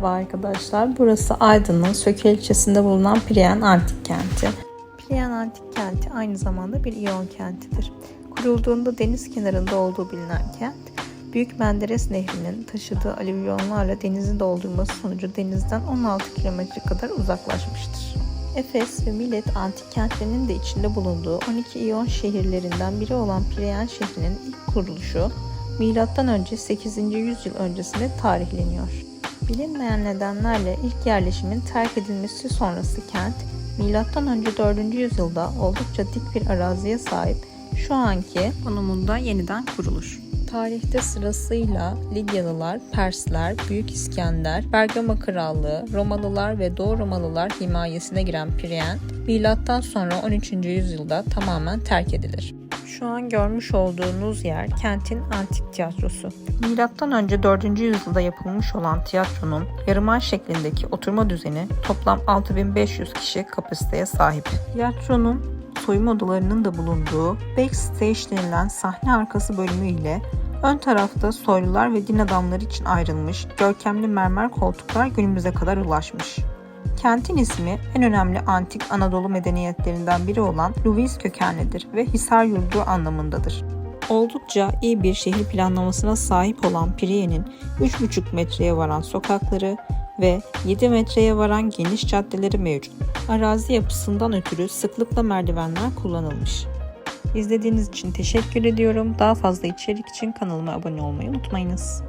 Merhaba arkadaşlar. Burası Aydın'ın Söke ilçesinde bulunan Priyen Antik Kenti. Priyen Antik Kenti aynı zamanda bir İyon kentidir. Kurulduğunda deniz kenarında olduğu bilinen kent, Büyük Menderes Nehri'nin taşıdığı alüvyonlarla denizi doldurması sonucu denizden 16 kilometre kadar uzaklaşmıştır. Efes ve Milet antik kentlerinin de içinde bulunduğu 12 İyon şehirlerinden biri olan Priyen şehrinin ilk kuruluşu M.Ö. 8. yüzyıl öncesinde tarihleniyor. Bilinmeyen nedenlerle ilk yerleşimin terk edilmesi sonrası kent, M.Ö. 4. yüzyılda oldukça dik bir araziye sahip şu anki konumunda yeniden kuruluş. Tarihte sırasıyla Lidyalılar, Persler, Büyük İskender, Bergama Krallığı, Romalılar ve Doğu Romalılar himayesine giren Priyen, milattan sonra 13. yüzyılda tamamen terk edilir. Şu an görmüş olduğunuz yer kentin antik tiyatrosu. Milattan önce 4. yüzyılda yapılmış olan tiyatronun yarımay şeklindeki oturma düzeni toplam 6500 kişi kapasiteye sahip. Tiyatronun soyunma odalarının da bulunduğu backstage denilen sahne arkası bölümü ile ön tarafta soylular ve din adamları için ayrılmış görkemli mermer koltuklar günümüze kadar ulaşmış. Kentin ismi en önemli antik Anadolu medeniyetlerinden biri olan Luviz kökenlidir ve Hisar yurdu anlamındadır. Oldukça iyi bir şehir planlamasına sahip olan Priye'nin 3,5 metreye varan sokakları ve 7 metreye varan geniş caddeleri mevcut. Arazi yapısından ötürü sıklıkla merdivenler kullanılmış. İzlediğiniz için teşekkür ediyorum. Daha fazla içerik için kanalıma abone olmayı unutmayınız.